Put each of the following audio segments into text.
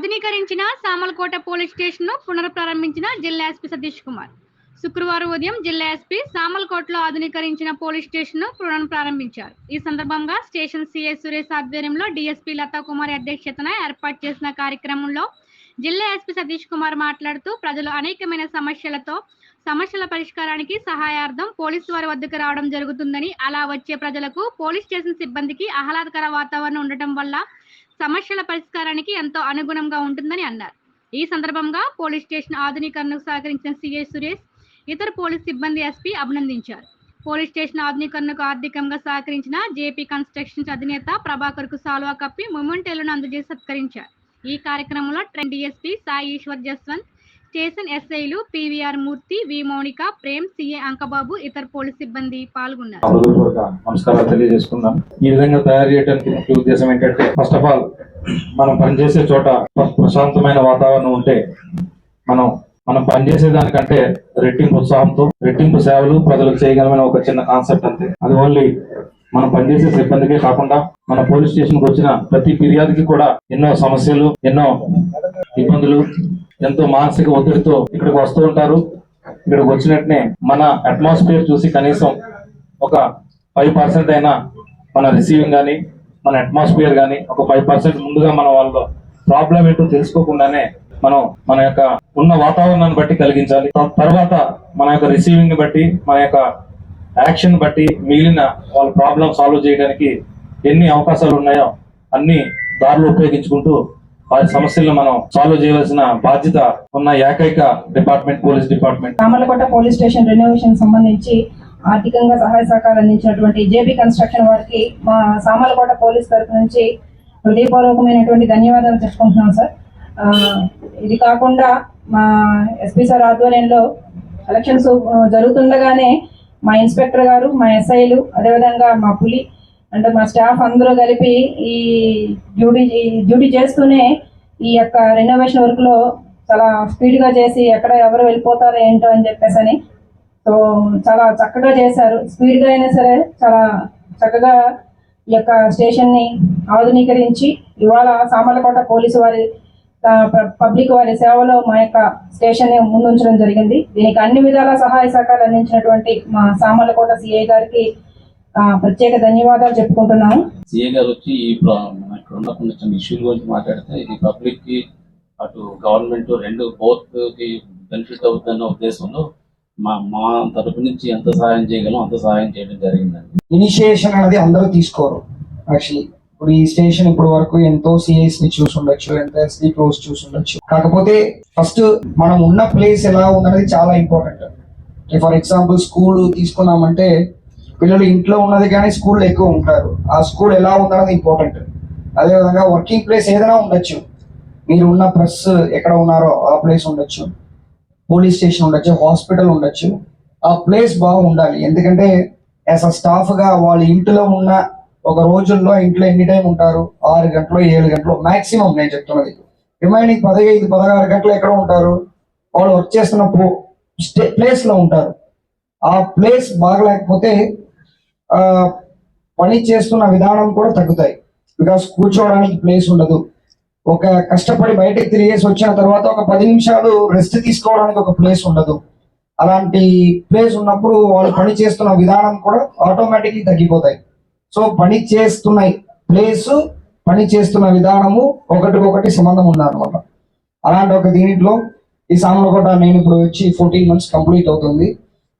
ఆధునీకరించిన Samalkot police స్టేషన్ను పునఃప్రారంభించిన జిల్లా SP Satish Kumar. శుక్రవారం ఉదయం జిల్లా ఎస్పీ సామలకోటలో ఆధునీకరించిన పోలీస్ స్టేషన్ను పునఃప్రారంభించారు. ఈ సందర్భంగా స్టేషన్ సిఐ సురేష్ ఆధ్వర్యంలో డిఎస్పీ లతా కుమార్ అధ్యక్షతన ఏర్పాటు చేసిన కార్యక్రమంలో జిల్లా ఎస్పీ సతీష్ కుమార్ మాట్లాడుతూ ప్రజలు అనేకమైన సమస్యలతో సమస్యల పరిష్కారానికి సహాయార్థం పోలీసు వారి వద్దకు రావడం జరుగుతుందని అలా వచ్చే ప్రజలకు పోలీస్ స్టేషన్ సిబ్బందికి ఆహ్లాదకర వాతావరణం ఉండటం వల్ల సమస్యల పరిష్కారానికి ఎంతో అనుగుణంగా ఉంటుందని అన్నారు. ఈ సందర్భంగా పోలీస్ స్టేషన్ ఆధునీకరణకు సహకరించిన సిఐ సురేష్ ఇతర పోలీస్ సిబ్బంది ఎస్పీ అభినందించారు. పోలీస్ స్టేషన్ ఆధునీకరణకు ఆర్థికంగా సహకరించిన జేపీ కన్స్ట్రక్షన్స్ అధినేత ప్రభాకర్కు సాల్వా కప్పి మొమెంటేలను అందజేసి సత్కరించారు. ఈ కార్యక్రమంలో ట్రెండ్ డిఎస్పీ సాయి ఈశ్వర్ జస్వంత్ స్టేషన్ ఎస్ఐలు PVR Murthy V Mounika Prem CA Ankababu ఇతర పోలీస్ సిబ్బంది పాల్గొన్నారు. నమస్కారాలు తెలియజేసుకుందాం. ఈ విధంగా తయారు చేయడానికి ముఖ్య ఉద్దేశం ఏంటంటే ఫస్ట్ ఆఫ్ ఆల్ మనం పనిచేసే చోట ప్రశాంతమైన వాతావరణం ఉంటే మనం మనం పనిచేసే దానికంటే రెట్టింపు ఉత్సాహంతో రెట్టింపు సేవలు ప్రజలకు చేయగలమైన ఒక చిన్న కాన్సెప్ట్ అంతే. అది ఓన్లీ మనం పనిచేసే సిబ్బందికే కాకుండా మన పోలీస్ స్టేషన్కి వచ్చిన ప్రతి ఫిర్యాదుకి కూడా ఎన్నో సమస్యలు ఎన్నో ఇబ్బందులు ఎంతో మానసిక ఒత్తిడితో ఇక్కడికి వస్తూ ఉంటారు. ఇక్కడికి వచ్చినట్టునే మన అట్మాస్ఫియర్ చూసి కనీసం ఒక ఫైవ్ పర్సెంట్ అయినా మన రిసీవింగ్ కానీ మన అట్మాస్ఫియర్ కానీ ఒక ఫైవ్ పర్సెంట్ ముందుగా మన వాళ్ళ ప్రాబ్లం ఏంటో తెలుసుకోకుండానే మనం మన యొక్క ఉన్న వాతావరణాన్ని బట్టి కలిగించాలి. తర్వాత మన యొక్క రిసీవింగ్ని బట్టి మన యొక్క యాక్షన్ బట్టి మిగిలిన వాళ్ళ ప్రాబ్లం సాల్వ్ చేయడానికి ఎన్ని అవకాశాలు ఉన్నాయో అన్ని దారులు ఉపయోగించుకుంటూ వారి సమస్యలను మనం సాల్వ్ చేయవలసిన బాధ్యత ఉన్న ఏకైక department police department Ramalakota police station renovation సంబంధించి ఆర్థికంగా సహాయ సహకారాలు అందించినటువంటి జేబీ కన్స్ట్రక్షన్ వారికి మా సామలకోట పోలీస్ తరఫు నుంచి హృదయపూర్వకమైనటువంటి ధన్యవాదాలు చెప్పుకుంటున్నాం సార్. ఇది కాకుండా మా ఎస్పీ సార్ ఆధ్వర్యంలో ఎలక్షన్స్ జరుగుతుండగానే మా ఇన్స్పెక్టర్ గారు మా ఎస్ఐలు అదేవిధంగా మా పులి అంటే మా స్టాఫ్ అందరూ కలిపి ఈ డ్యూటీ డ్యూటీ చేస్తూనే ఈ యొక్క రెనోవేషన్ వర్క్లో చాలా స్పీడ్గా చేసి ఎక్కడ ఎవరు వెళ్ళిపోతారో ఏంటో అని చెప్పేసి అని సో చాలా చక్కగా చేశారు. స్పీడ్గా అయినా సరే చాలా చక్కగా ఈ యొక్క స్టేషన్ని ఆధునీకరించి ఇవాళ సామర్లకోట పోలీసు వారి పబ్లిక్ వారి సేవలో మా యొక్క స్టేషన్ ముందుంచడం జరిగింది. దీనికి అన్ని విధాల సహాయ సహకారాలు అందించినటువంటి మా సామర్లకోట సిఐ గారికి ప్రత్యేక ధన్యవాదాలు చెప్పుకుంటున్నాము. సిఏ గారు వచ్చి ఈ ఉన్న కొన్ని ఇష్యూల గురించి మాట్లాడితే ఇది పబ్లిక్కి అటు గవర్నమెంట్ రెండు బోత్కి బెనిఫిట్ అవుతుందన్న ఉద్దేశంలో మా మా తరపు నుంచి ఎంత సహాయం చేయగలం అంత సహాయం చేయడం జరిగిందండి. ఇనిషియేషన్ అనేది అందరూ తీసుకోరు యాక్చువల్లీ ఇప్పుడు ఈ స్టేషన్ ఇప్పుడు వరకు ఎంతో సిఐస్ని చూసి ఉండొచ్చు ఎంతో ఎస్డీ క్లోజ్ చూసి ఉండొచ్చు. కాకపోతే ఫస్ట్ మనం ఉన్న ప్లేస్ ఎలా ఉందనేది చాలా ఇంపార్టెంట్ ఫర్ ఎగ్జాంపుల్ స్కూల్ తీసుకున్నామంటే పిల్లలు ఇంట్లో ఉన్నది కానీ స్కూల్లో ఎక్కువ ఉంటారు. ఆ స్కూల్ ఎలా ఉందన్నది ఇంపార్టెంట్ అదేవిధంగా వర్కింగ్ ప్లేస్ ఏదైనా ఉండొచ్చు. మీరు ఉన్న ప్రెస్ ఎక్కడ ఉన్నారో ఆ ప్లేస్ ఉండొచ్చు. పోలీస్ స్టేషన్ ఉండొచ్చు హాస్పిటల్ ఉండొచ్చు. ఆ ప్లేస్ బాగా ఉండాలి ఎందుకంటే యాజ్ అ స్టాఫ్గా వాళ్ళ ఇంట్లో ఉన్న ఒక రోజుల్లో ఇంట్లో ఎన్ని టైం ఉంటారు? ఆరు గంటలు ఏడు గంటలు మాక్సిమం నేను చెప్తున్నది. రిమైనింగ్ పదహైదు పదహారు గంటలు ఎక్కడ ఉంటారు? వాళ్ళు వర్క్ చేస్తున్న ప్లేస్లో ఉంటారు. ఆ ప్లేస్ బాగలేకపోతే పని చేస్తున్న విధానం కూడా తగ్గుతాయి. బికాస్ కూర్చోవడానికి ప్లేస్ ఉండదు. ఒక కష్టపడి బయటకు తిరిగేసి వచ్చిన తర్వాత ఒక పది నిమిషాలు రెస్ట్ తీసుకోవడానికి ఒక ప్లేస్ ఉండదు. అలాంటి ప్లేస్ ఉన్నప్పుడు వాళ్ళు పని చేస్తున్న విధానం కూడా ఆటోమేటిక్లీ తగ్గిపోతాయి. సో పని చేస్తున్న ప్లేస్ పని చేస్తున్న విధానము ఒకటికొకటి సంబంధం ఉందన్నమాట. అలాంటి ఒక దీంట్లో ఈ సామలకోట నేను ఇప్పుడు వచ్చి ఫోర్టీన్ మంత్స్ కంప్లీట్ అవుతుంది.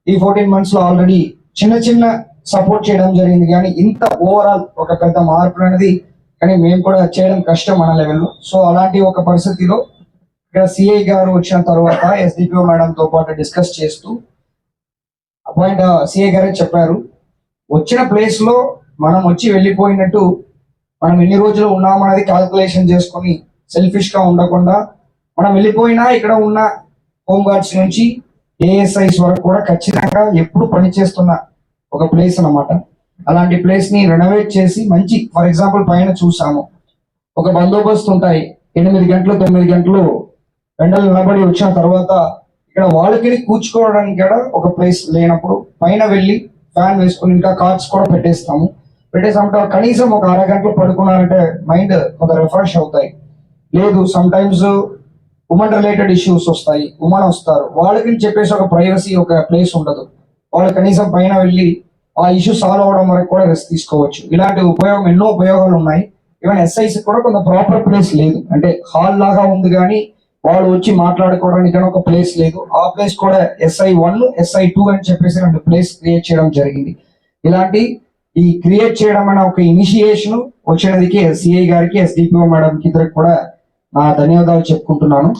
ఈ ఫోర్టీన్ మంత్స్లో ఆల్రెడీ చిన్న చిన్న సపోర్ట్ చేయడం జరిగింది. కానీ ఇంత ఓవరాల్ ఒక పెద్ద మార్పు అనేది కానీ మేము కూడా చేయడం కష్టం మన లెవెల్లో సో అలాంటి ఒక పరిస్థితిలో ఇక్కడ సిఐ గారు వచ్చిన తర్వాత ఎస్డిపిఓ మేడంతో పాటు డిస్కస్ చేస్తూ అపాయింట్ సిఐ గారే చెప్పారు. వచ్చిన ప్లేస్లో మనం వచ్చి వెళ్ళిపోయినట్టు మనం ఎన్ని రోజులు ఉన్నామన్నది క్యాల్కులేషన్ చేసుకొని సెల్ఫిష్గా ఉండకుండా మనం వెళ్ళిపోయినా ఇక్కడ ఉన్న హోమ్ గార్డ్స్ నుంచి ఏఎస్ఐస్ వరకు కూడా ఖచ్చితంగా ఎప్పుడు పనిచేస్తున్న ఒక ప్లేస్ అన్నమాట. అలాంటి ప్లేస్ని రెనోవేట్ చేసి మంచి ఫర్ ఎగ్జాంపుల్ పైన చూసాము. ఒక బందోబస్తు ఉంటాయి. ఎనిమిది గంటలు తొమ్మిది గంటలు ఎండలు నిలబడి వచ్చిన తర్వాత ఇక్కడ వాళ్ళకి కూర్చుకోవడానికి కూడా ఒక ప్లేస్ లేనప్పుడు పైన వెళ్ళి ఫ్యాన్ వేసుకుని ఇంకా కార్డ్స్ కూడా పెట్టేస్తాము. పెట్టేసామంటే కనీసం ఒక అరగంటలు పడుకున్నారంటే మైండ్ కొంత రిఫ్రెష్ అవుతాయి. లేదు some times women related issues వస్తాయి. ఉమెన్ వస్తారు. వాళ్ళకి చెప్పేసి ఒక ప్రైవసీ ఒక ప్లేస్ ఉండదు. వాళ్ళు కనీసం పైన వెళ్ళి ఆ ఇష్యూ సాల్వ్ అవడం వరకు కూడా రెస్ట్ తీసుకోవచ్చు. ఇలాంటి ఉపయోగం ఎన్నో ఉపయోగాలు ఉన్నాయి. ఈవెన్ ఎస్ఐసి కూడా కొంత ప్రాపర్ ప్లేస్ లేదు. అంటే హాల్ లాగా ఉంది కానీ వాళ్ళు వచ్చి మాట్లాడుకోవడానికి కానీ ఒక ప్లేస్ లేదు. ఆ ప్లేస్ కూడా ఎస్ఐ వన్ ఎస్ఐ టూ అని చెప్పేసి రెండు ప్లేస్ క్రియేట్ చేయడం జరిగింది. ఇలాంటి ఈ క్రియేట్ చేయడం అనే ఒక ఇనిషియేషన్ వచ్చినదికి సిఐ గారికి ఎస్డిపిఓ మేడంకి ఇద్దరికి కూడా నా ధన్యవాదాలు చెప్పుకుంటున్నాను.